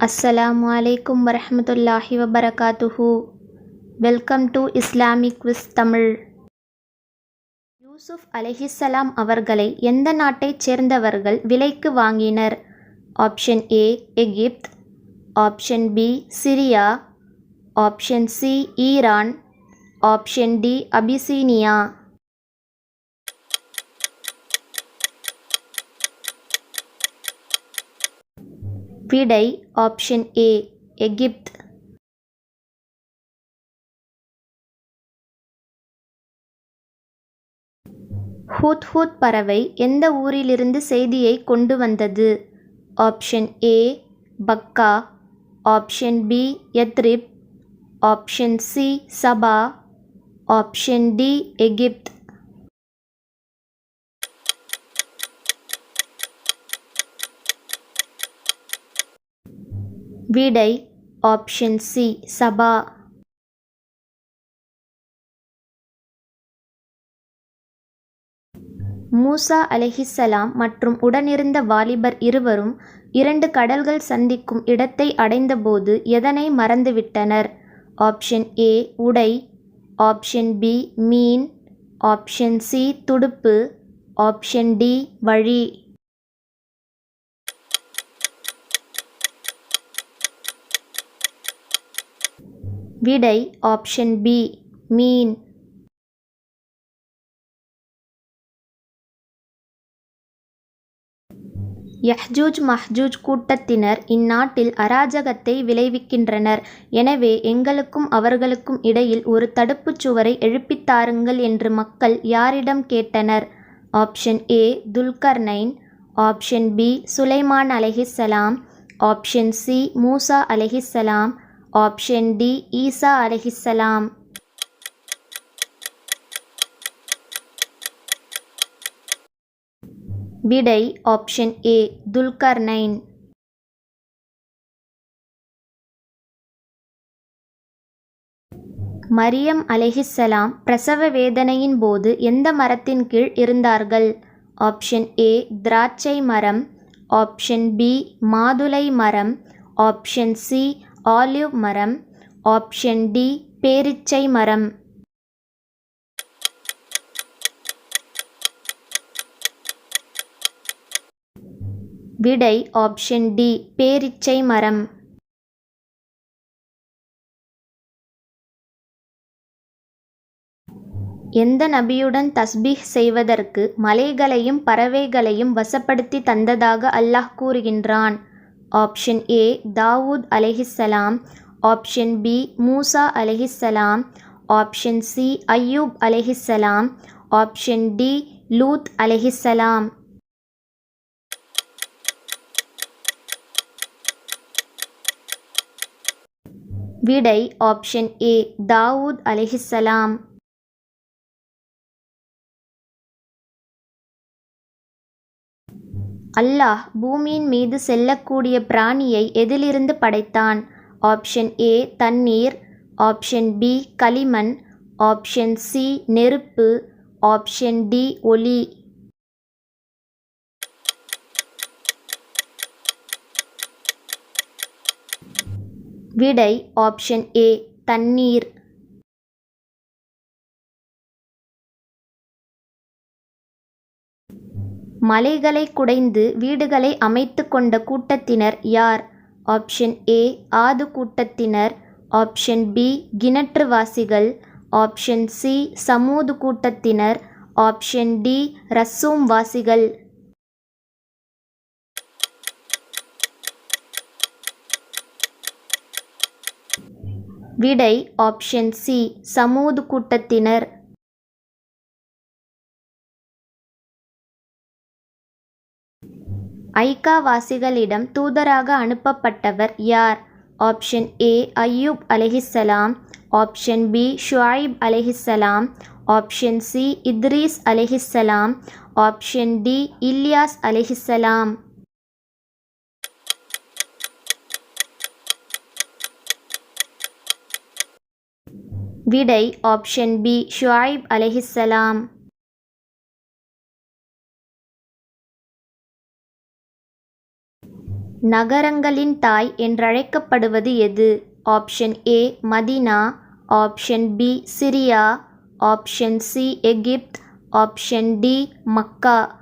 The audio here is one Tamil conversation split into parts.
அஸ்ஸலாமு அலைக்கும் வரமத்துல்லாஹி வபரகாத்துஹு welcome to Islamic quiz Tamil Yusuf அலஹிசலாம் அவர்களை எந்த நாட்டைச் சேர்ந்தவர்கள் விலைக்கு வாங்கினர்? Option A Egypt option B Syria option C Iran option D Abyssinia விடை ஆப்ஷன் ஏ எகிப்த். ஹூத்ஹூத் பறவை எந்த ஊரிலிருந்து செய்தியை கொண்டு வந்தது? Option A Bakkah. Option B Yathrib option C Saba. Option D Egypt. விடை ஆப்ஷன் சி சபா. மூசா அலஹிசலாம் மற்றும் உடனிருந்த வாலிபர் இருவரும் இரண்டு கடல்கள் சந்திக்கும் இடத்தை அடைந்தபோது எதனை மறந்துவிட்டனர்? ஆப்ஷன் ஏ உடை. ஆப்ஷன் பி மீன். ஆப்ஷன் சி துடுப்பு. ஆப்ஷன் டி வழி. விடை ஆப்ஷன் பி மீன். யஹ்ஜூஜ் மஹ்ஜூஜ் கூட்டத்தினர் இந்நாட்டில் அராஜகத்தை விளைவிக்கின்றனர். எனவே எங்களுக்கும் அவர்களுக்கும் இடையில் ஒரு தடுப்புச் சுவரை எழுப்பித்தாருங்கள் என்று மக்கள் யாரிடம் கேட்டனர். Option A Dhulqarnain. Option B Sulaiman அலஹிசலாம் option C Musa அலஹிசலாம் ஆப்ஷன் டி ஈசா அலைஹிஸ்ஸலாம் விடை ஆப்ஷன் ஏ துல்கர்னைன் மரியம் அலைஹிஸ்ஸலாம் பிரசவ வேதனையின் போது எந்த மரத்தின் கீழ் இருந்தார்கள்? ஆப்ஷன் ஏ திராட்சை மரம். ஆப்ஷன் பி மாதுளை மரம். ஆப்ஷன் சி ஆலிவ் மரம் ஆப்ஷன் டி பேரிச்சை மரம். விடை ஆப்ஷன் டி பேரிச்சை மரம். எந்த நபியுடன் தஸ்பீஹ் செய்வதற்கு மலைகளையும் பறவைகளையும் வசப்படுத்தி தந்ததாக அல்லாஹ் கூறுகின்றான். ஆப்ஷன் ஏ தாவூத் அலைஹிஸ்ஸலாம் ஆப்ஷன் பி மூசா அலைஹிஸ்ஸலாம் ஆப்ஷன் சி ஐயூப் அலைஹிஸ்ஸலாம் ஆப்ஷன் டி லூத் அலைஹிஸ்ஸலாம் விடை ஆப்ஷன் ஏ தாவூத் அலைஹிஸ்ஸலாம் அல்லாஹ் பூமியின் மீது செல்லக்கூடிய பிராணியை எதிலிருந்து படைத்தான்? ஆப்ஷன் ஏ தண்ணீர். ஆப்ஷன் பி களிமண். ஆப்ஷன் சி நெருப்பு. ஆப்ஷன் டி ஒளி விடை ஆப்ஷன் ஏ தண்ணீர். மலைகளை குடைந்து வீடுகளை அமைத்து கொண்ட கூட்டத்தினர் யார்? ஆப்ஷன் ஏ ஆது கூட்டத்தினர். ஆப்ஷன் பி கிணற்றுவாசிகள். ஆப்ஷன் சி சமூது கூட்டத்தினர். ஆப்ஷன் டி ரசூம் வாசிகள். விடை ஆப்ஷன் சி சமூது கூட்டத்தினர். ஐக்காவாசிகளிடம் தூதராக அனுப்பப்பட்டவர் யார்? ஆப்ஷன் ஏ அய்யூப் அலைஹிஸ்ஸலாம். ஆப்ஷன் பி ஷுஐப் அலைஹிஸ்ஸலாம். ஆப்ஷன் சி இத்ரீஸ் அலைஹிஸ்ஸலாம். ஆப்ஷன் டி இல்யாஸ் அலைஹிஸ்ஸலாம். விடை ஆப்ஷன் பி ஷுஐப் அலைஹிஸ்ஸலாம். நகரங்களின் தாய் என்றழைக்கப்படுவது எது? Option A Medina. Option B Syria. Option C Egypt. Option D Mecca.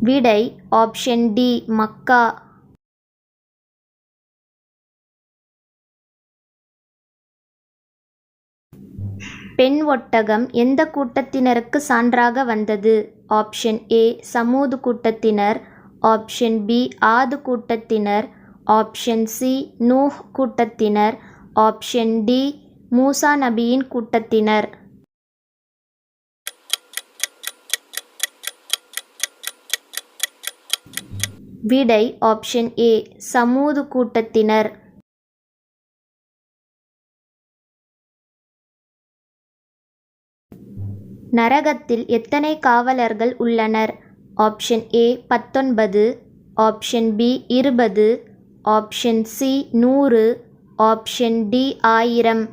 விடை ஆப்ஷன் டி மக்கா. பெண் ஒட்டகம் எந்த கூட்டத்தினருக்கு சான்றாக வந்தது? ஆப்ஷன் ஏ சமூது கூட்டத்தினர். ஆப்ஷன் பி ஆது கூட்டத்தினர். ஆப்ஷன் சி நூஹ் கூட்டத்தினர். ஆப்ஷன் டி மூசா நபியின் கூட்டத்தினர். விடை ஆப்ஷன் ஏ சமூது கூட்டத்தினர். நரகத்தில் எத்தனை காவலர்கள் உள்ளனர்? ஆப்ஷன் ஏ பத்தொன்பது ஆப்ஷன் பி இருபது ஆப்ஷன் சி நூறு ஆப்ஷன் டி ஆயிரம்.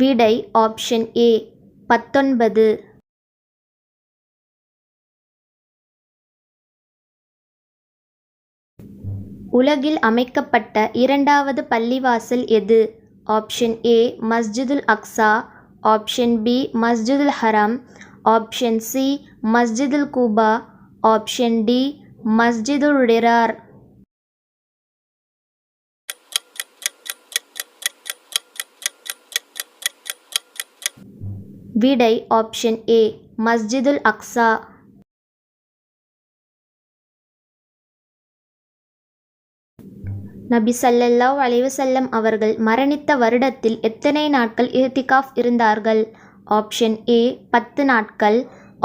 விடை ஆப்ஷன் ஏ பத்தொன்பது. உலகில் அமைக்கப்பட்ட இரண்டாவது பள்ளிவாசல் எது? ஆப்ஷன் ஏ Masjidul Aqsa. Option B Masjidul Haram. Option C Masjidul கூபா. Option D Masjidul டிரார். விடை ஆப்ஷன் ஏ மஸ்ஜிதுல் அக்ஸா. நபி ஸல்லல்லாஹு அலைவசல்லம் அவர்கள் மரணித்த வருடத்தில் எத்தனை நாட்கள் இஹ்திகாஃப் இருந்தார்கள்? ஆப்ஷன் ஏ பத்து நாட்கள்.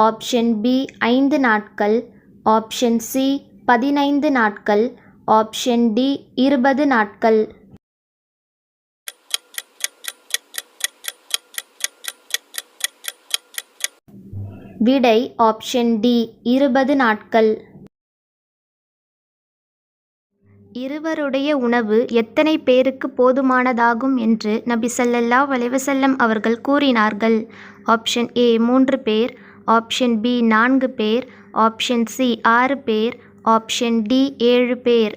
ஆப்ஷன் பி ஐந்து நாட்கள். ஆப்ஷன் சி பதினைந்து நாட்கள். ஆப்ஷன் டி இருபது நாட்கள். விடை ஆப்ஷன் டி இருபது நாட்கள். இருவருடைய உணவு எத்தனை பேருக்கு போதுமானதாகும் என்று நபி ஸல்லல்லாஹு அலைஹி அவர்கள் கூறினார்கள். ஆப்ஷன் ஏ மூன்று பேர் ஆப்ஷன் பி நான்கு பேர் ஆப்ஷன் சி ஆறு பேர் ஆப்ஷன் டி ஏழு பேர்.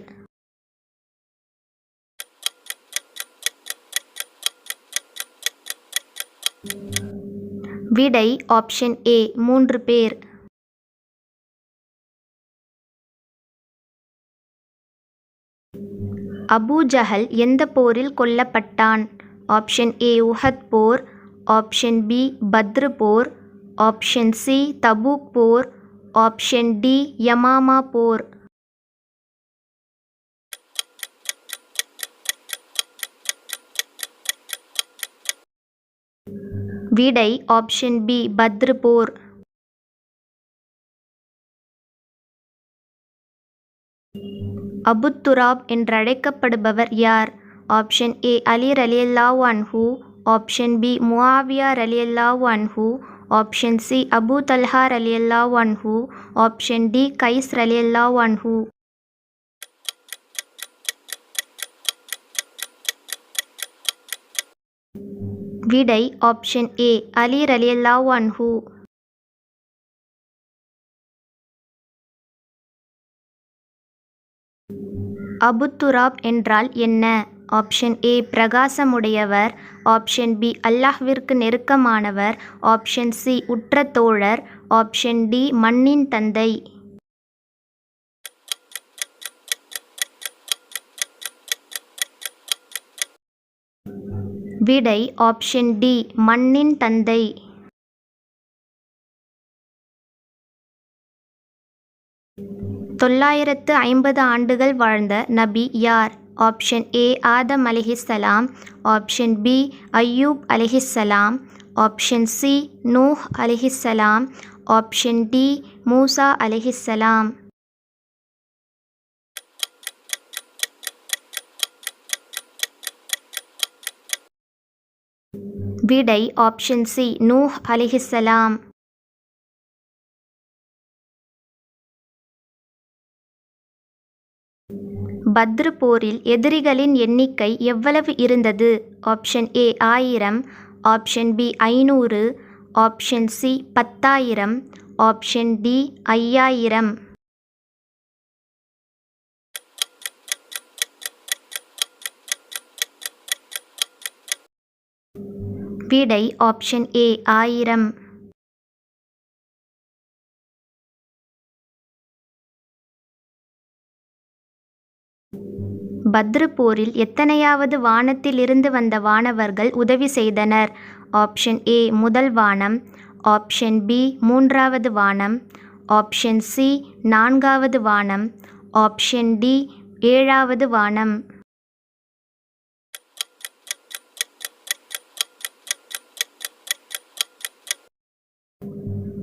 விடை ஆப்ஷன் ஏ மூன்று பேர். அபூஜஹல் எந்த போரில் கொல்லப்பட்டான்? ஆப்ஷன் ஏ உஹத் போர் ஆப்ஷன் பி பத்ரு போர் ஆப்ஷன் சி தபூக் போர் ஆப்ஷன் டி யமாமா போர். விடை ஆப்ஷன் பி பத்ரு போர். அபுத்துராப் என்றழைக்கப்படுபவர் யார்? ஆப்ஷன் ஏ அலி ரலியல்லாஹு ஹூ ஆப்ஷன் பி முஆவியா ரலியல்லாஹு ஹூ ஆப்ஷன் சி அபூ தல்ஹா ரலியல்லாஹு ஹூ ஆப்ஷன் டி கைஸ் ரலியல்லாஹு ஹூ விடை ஆப்ஷன் ஏ அலி ரலியல்லாஹு ஹூ அபுத்துராப் என்றால் என்ன? ஆப்ஷன் ஏ பிரகாசமுடையவர். ஆப்ஷன் பி அல்லாஹ்விற்கு நெருக்கமானவர். ஆப்ஷன் சி உற்ற தோழர். ஆப்ஷன் டி மண்ணின் தந்தை. விடை ஆப்ஷன் டி மண்ணின் தந்தை. தொள்ளாயிரத்து ஐம்பது ஆண்டுகள் வாழ்ந்த நபி யார்? ஆப்ஷன் ஏ ஆதம் அலிஹிஸ்ஸலாம். ஆப்ஷன் பி அய்யூப் அலிஹிஸ்ஸலாம். ஆப்ஷன் சி நூஹ் அலிஹிஸ்ஸலாம். ஆப்ஷன் டி மூசா அலிஹிஸ்ஸலாம். விடை ஆப்ஷன் சி நூஹ் அலிஹிஸ்ஸலாம். பத்ரு போரில் எதிரிகளின் எண்ணிக்கை எவ்வளவு இருந்தது? ஆப்ஷன் ஏ ஆயிரம் ஆப்ஷன் பி ஐநூறு ஆப்ஷன் சி பத்தாயிரம் ஆப்ஷன் டி ஐயாயிரம். விடை ஆப்ஷன் ஏ ஆயிரம். பத்ரு போரில் எத்தனையாவது வானத்திலிருந்து வந்த வானவர்கள் உதவி செய்தனர்? ஆப்ஷன் ஏ முதல் வானம். ஆப்ஷன் பி மூன்றாவது வானம். ஆப்ஷன் சி நான்காவது வானம். ஆப்ஷன் டி ஏழாவது வானம்.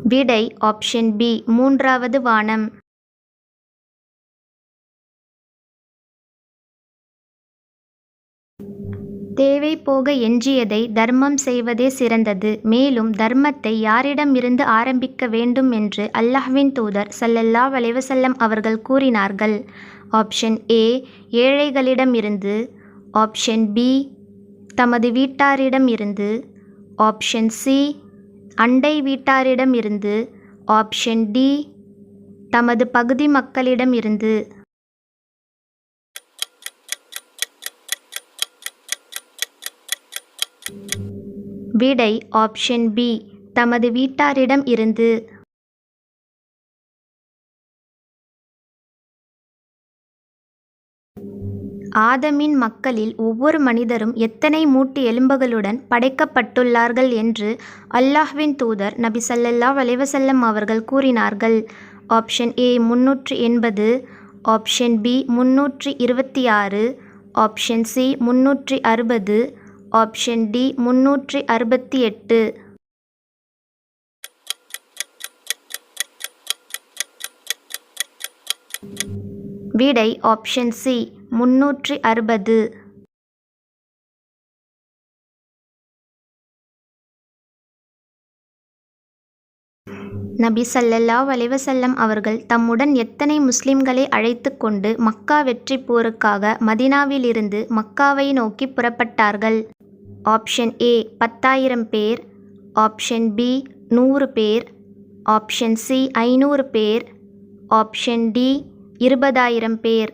விடை ஆப்ஷன் பி மூன்றாவது வானம். தேவை போக எஞ்சியதை தர்மம் செய்வதே சிறந்தது. மேலும் தர்மத்தை யாரிடமிருந்து ஆரம்பிக்க வேண்டும் என்று அல்லாஹ்வின் தூதர் சல்லல்லா வலைவசல்லம் அவர்கள் கூறினார்கள். ஆப்ஷன் ஏ ஏழைகளிடமிருந்து. ஆப்ஷன் பி தமது வீட்டாரிடமிருந்து. ஆப்ஷன் சி அண்டை வீட்டாரிடமிருந்து. ஆப்ஷன் டி தமது பகுதி மக்களிடமிருந்து. விடை ஆப்ஷன் பி தமது வீட்டாரிடம் இருந்து. ஆதமின் மக்களில் ஒவ்வொரு மனிதரும் எத்தனை மூட்டு எலும்புகளுடன் படைக்கப்பட்டுள்ளார்கள் என்று அல்லாஹ்வின் தூதர் நபி சல்லல்லா வலைவசல்லம் அவர்கள் கூறினார்கள். ஆப்ஷன் ஏ முன்னூற்று எண்பது ஆப்ஷன் பி முன்னூற்றி இருபத்தி ஆறு ஆப்ஷன் சி முன்னூற்றி அறுபது ஆப்ஷன் டி முன்னூற்றி அறுபத்தி எட்டு. விடை ஆப்ஷன் சி முன்னூற்றி அறுபது. நபி சல்லல்லா அலைஹி அவர்கள் தம்முடன் எத்தனை முஸ்லிம்களை அழைத்து கொண்டு மக்கா வெற்றி போருக்காக மதினாவிலிருந்து மக்காவை நோக்கி புறப்பட்டார்கள்? ஆப்ஷன் ஏ பத்தாயிரம் பேர் ஆப்ஷன் பி நூறு பேர் ஆப்ஷன் சி ஐநூறு பேர் ஆப்ஷன் டி இருபதாயிரம் பேர்.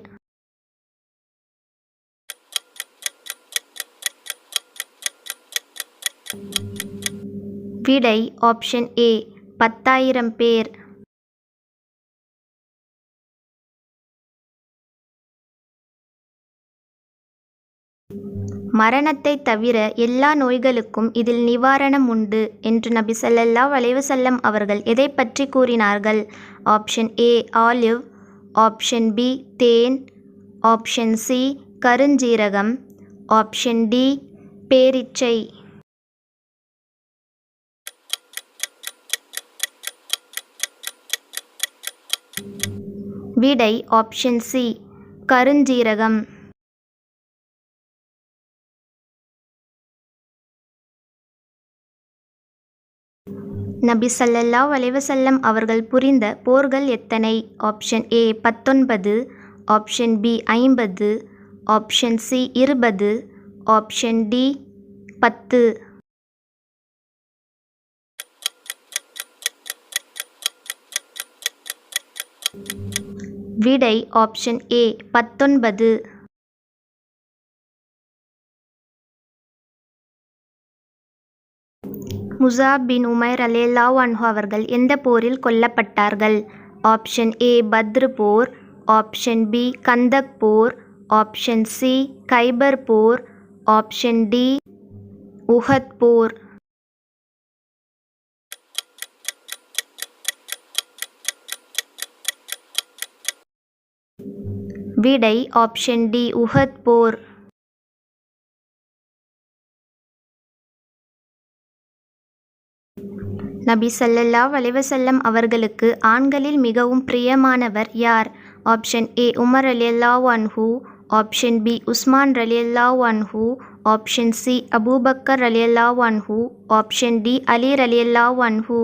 விடை ஆப்ஷன் ஏ பத்தாயிரம் பேர். மரணத்தை தவிர எல்லா நோய்களுக்கும் இதில் நிவாரணம் உண்டு என்று நபி சல்லல்லா வளைவு செல்லம் அவர்கள் எதை பற்றி கூறினார்கள்? Option A olive. Option B than. Option C கருஞ்சீரகம். ஆப்ஷன் டி பேரிச்சை. விடை ஆப்ஷன் சி கருஞ்சீரகம். நபி சல்லல்லா அலைஹி அவர்கள் புரிந்த போர்கள் எத்தனை? ஆப்ஷன் ஏ பத்தொன்பது ஆப்ஷன் பி ஐம்பது ஆப்ஷன் சி இருபது ஆப்ஷன் டி பத்து. விடை ஆப்ஷன் ஏ பத்தொன்பது. முசாப் பின் உமைர் லாவ் அன்ஹு அவர்கள் எந்த போரில் கொல்லப்பட்டார்கள்? ஆப்ஷன் ஏ பத்ரு போர். ஆப்ஷன் பி கந்தக் போர். ஆப்ஷன் சி கைபர் போர். ஆப்ஷன் டி உஹத் போர். விடை ஆப்ஷன் டி உஹத் போர். நபி சல்லல்லா அலைஹி அவர்களுக்கு ஆண்களில் மிகவும் பிரியமானவர் யார்? ஆப்ஷன் ஏ உமர் அலியல்லா அன்ஹு. ஆப்ஷன் பி உஸ்மான் ரலியல்லா அன்ஹு. ஆப்ஷன் சி அபூபக்கர் ரலியல்லாஹு அன்ஹு. ஆப்ஷன் டி அலி ரலியல்லாஹு அன்ஹு.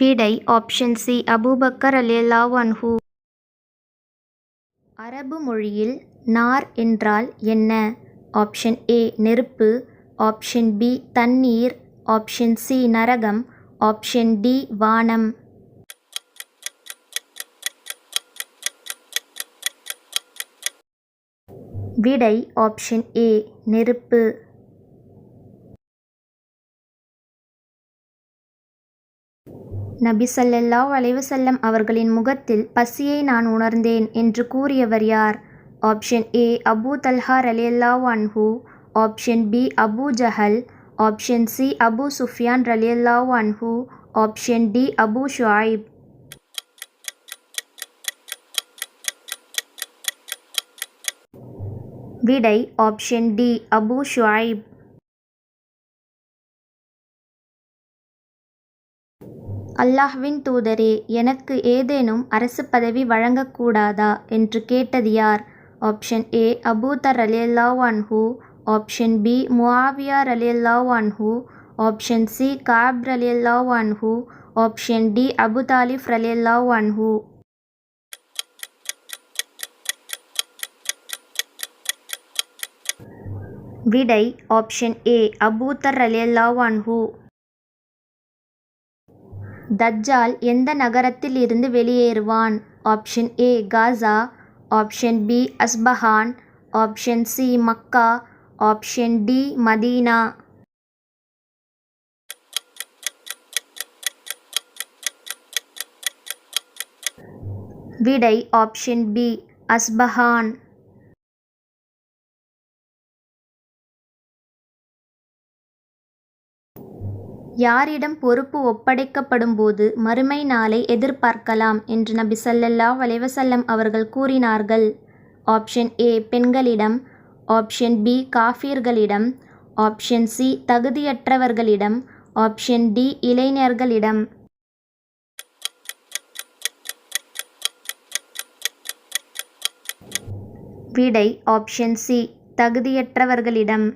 விடை ஆப்ஷன் சி அபூபக்கர் ரலியல்லாஹு அன்ஹு. அரபு மொழியில் நார் என்றால் என்ன? ஆப்ஷன் ஏ நெருப்பு. ஆப்ஷன் பி தண்ணீர். ஆப்ஷன் சி நரகம். ஆப்ஷன் டி வானம். விடை ஆப்ஷன் ஏ நெருப்பு. நபி ஸல்லல்லாஹு அலைவசல்லம் அவர்களின் முகத்தில் பசியை நான் உணர்ந்தேன் என்று கூறியவர் யார்? ஆப்ஷன் ஏ அபூ தல்ஹா ரலியல்லா அன்ஹூ option B Abu Jahl option C Abu Sufyan ரலியல்லா அன்ஹூ ஆப்ஷன் டி அபு ஷுவாயிப் விடை ஆப்ஷன் டி அபு ஷுவாயிப் அல்லாஹ்வின் தூதரே எனக்கு ஏதேனும் அரசு பதவி வழங்கக்கூடாதா? என்று கேட்டது யார்? ஆப்ஷன் ஏ அபூதர் ரலியல்லாஹு அன்ஹு ஆப்ஷன் பி முஆவியா ரலியல்லாஹு அன்ஹு ஆப்ஷன் சி காப் ரலியல்லாஹு அன்ஹு ஆப்ஷன் டி அபு தாலிப் ரலியல்லாஹு அன்ஹு விடை ஆப்ஷன் ஏ அபூதர் ரலியல்லாஹு அன்ஹு தஜ்ஜால் எந்த நகரத்தில் இருந்து வெளியேறுவான்? Option A Gaza option B Isfahan option C Mecca option D Medina விடை ஆப்ஷன் பி அஸ்பஹான் யாரிடம் பொறுப்பு ஒப்படைக்கப்படும்போது மறுமை நாளை எதிர்பார்க்கலாம் என்று நபி ஸல்லல்லாஹு அலைஹி அவர்கள் கூறினார்கள். ஆப்ஷன் ஏ பெண்களிடம். ஆப்ஷன் பி காஃபிர்களிடம். ஆப்ஷன் சி தகுதியற்றவர்களிடம். ஆப்ஷன் டி இளைஞர்களிடம். விடை ஆப்ஷன் சி தகுதியற்றவர்களிடம்.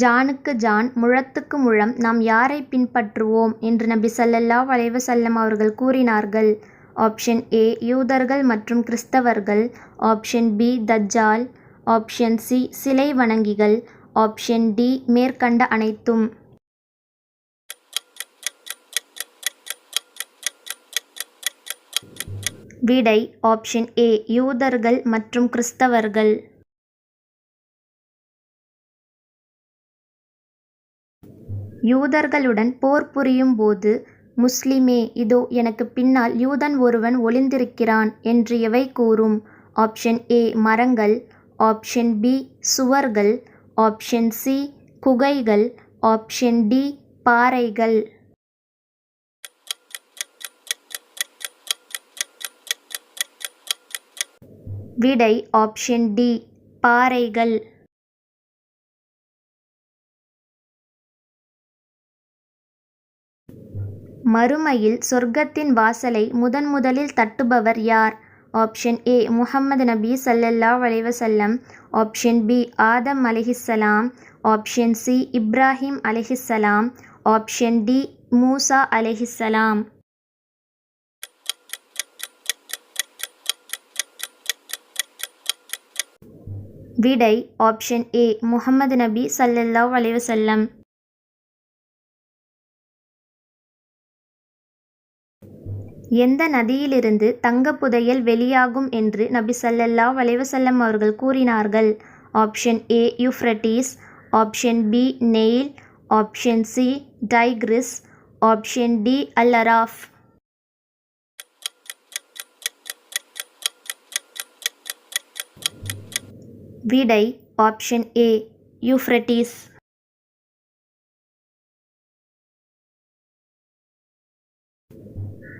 ஜானுக்கு ஜான் முழத்துக்கு முழம் நாம் யாரை பின்பற்றுவோம்? என்று நபி ஸல்லல்லாஹு அலைஹி வஸல்லம் அவர்கள் கூறினார்கள். ஆப்ஷன் ஏ யூதர்கள் மற்றும் கிறிஸ்தவர்கள். Option B Dajjal. Option C சிலை வணங்கிகள். ஆப்ஷன் டி மேற்கண்ட அனைத்தும். விடை ஆப்ஷன் ஏ யூதர்கள் மற்றும் கிறிஸ்தவர்கள். யூதர்களுடன் போர் புரியும் போது முஸ்லிமே இதோ எனக்கு பின்னால் யூதன் ஒருவன் ஒளிந்திருக்கிறான் என்று எவை கூறும்? ஆப்ஷன் ஏ மரங்கள். ஆப்ஷன் பி சுவர்கள். ஆப்ஷன் சி குகைகள். ஆப்ஷன் டி பாறைகள். விடை ஆப்ஷன் டி பாறைகள். மறுமையில் சொர்க்கத்தின் வாசலை முதன் முதலில் தட்டுபவர் யார்? ஆப்ஷன் ஏ முஹம்மது நபி சல்லல்லா அலைவசல்லம் ஆப்ஷன் பி ஆதம் அலஹிஸ்ஸலாம் ஆப்ஷன் சி இப்ராஹிம் அலஹிஸ்ஸலாம் ஆப்ஷன் டி மூசா அலஹிஸ்ஸலாம் விடை ஆப்ஷன் ஏ முஹம்மது நபி சல்லல்லா அலைவசல்லம் எந்த நதியிலிருந்து தங்கப் புதையல் வெளியாகும் என்று நபி ஸல்லல்லாஹு வளைவசல்லம் அவர்கள் கூறினார்கள். Option A Euphrates. Option B Nile. Option C Tigris. Option D Al Araf விடை ஆப்ஷன் ஏ யூஃப்ரட்டிஸ்.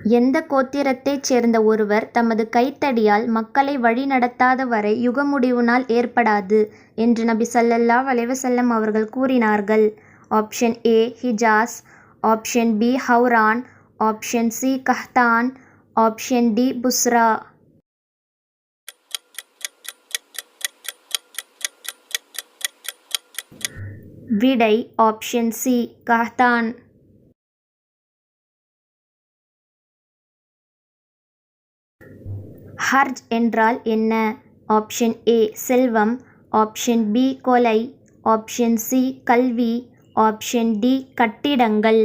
எந்த கோத்திரத்தைச் சேர்ந்த ஒருவர் தமது கைத்தடியால் மக்களை வழிநடத்தாத வரை யுகமுடிவுனால் நாள் ஏற்படாது என்று நபி ஸல்லல்லாஹு அலைஹி வஸல்லம் அவர்கள் கூறினார்கள். Option A Hijaz. Option B Hauran. Option C Qahtan. Option D Busra. விடை ஆப்ஷன் சி கஹ்தான். ஹர்ஜ் என்றால் என்ன? ஆப்ஷன் ஏ செல்வம். ஆப்ஷன் பி கொலை. ஆப்ஷன் சி கல்வி. ஆப்ஷன் டி கட்டிடங்கள்.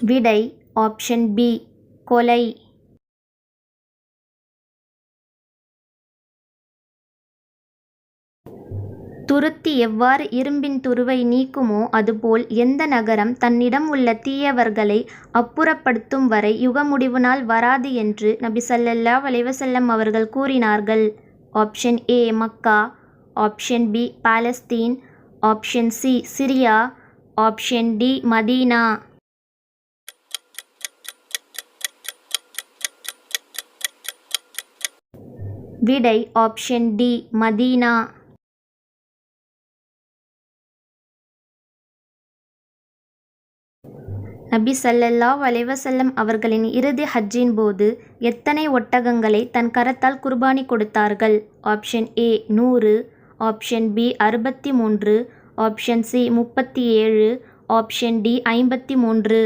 விடை ஆப்ஷன் பி கொலை. துருத்தி எவ்வாறு இரும்பின் துருவை நீக்குமோ அதுபோல் எந்த நகரம் தன்னிடம் உள்ள தீயவர்களை அப்புறப்படுத்தும் வரை யுகமுடிவு நாள் வராது என்று நபி ஸல்லல்லாஹு அலைஹி வஸல்லம் அவர்கள் கூறினார்கள். Option A Mecca. Option B Palestine. Option C Syria. Option D Medina. விடை ஆப்ஷன் டி மதீனா. நபி சல்லல்லா வலைவசல்லம் அவர்களின் இறுதி ஹஜ்ஜின் போது எத்தனை ஒட்டகங்களை தன் கரத்தால் குர்பானி கொடுத்தார்கள்? ஆப்ஷன் ஏ நூறு ஆப்ஷன் பி அறுபத்தி மூன்று ஆப்ஷன் சி முப்பத்தி ஏழு ஆப்ஷன் டி ஐம்பத்தி மூன்று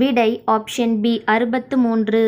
விடை ஆப்ஷன் பி அறுபத்து மூன்று.